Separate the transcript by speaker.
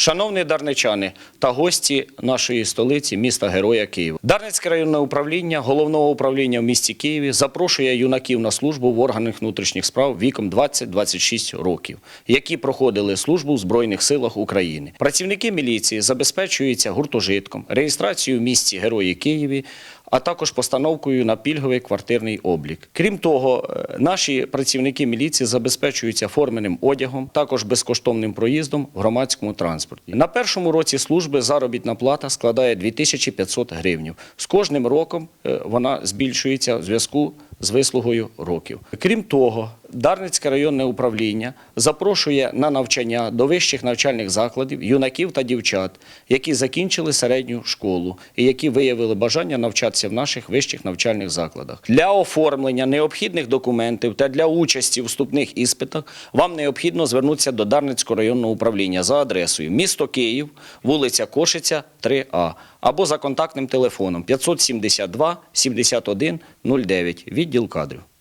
Speaker 1: Шановні дарничани та гості нашої столиці, міста Героя Києва. Дарницьке районне управління головного управління в місті Києві запрошує юнаків на службу в органах внутрішніх справ віком 20-26 років, які проходили службу в Збройних силах України. Працівники міліції забезпечуються гуртожитком, реєстрацією в місті Герої Києві, а також постановкою на пільговий квартирний облік. Крім того, е, наші працівники міліції забезпечуються форменим одягом, також безкоштовним проїздом в громадському транспорті. На першому році служби заробітна плата складає 2500 гривнів. З кожним роком е, вона збільшується в зв'язку з вислугою років. Крім того, Дарницьке районне управління запрошує на навчання до вищих навчальних закладів юнаків та дівчат, які закінчили середню школу і які виявили бажання навчатися в наших вищих навчальних закладах. Для оформлення необхідних документів та для участі в вступних іспитах вам необхідно звернутися до Дарницького районного управління за адресою місто Київ, вулиця Кошиця, 3А або за контактним телефоном 572 71 09, відділ кадрів.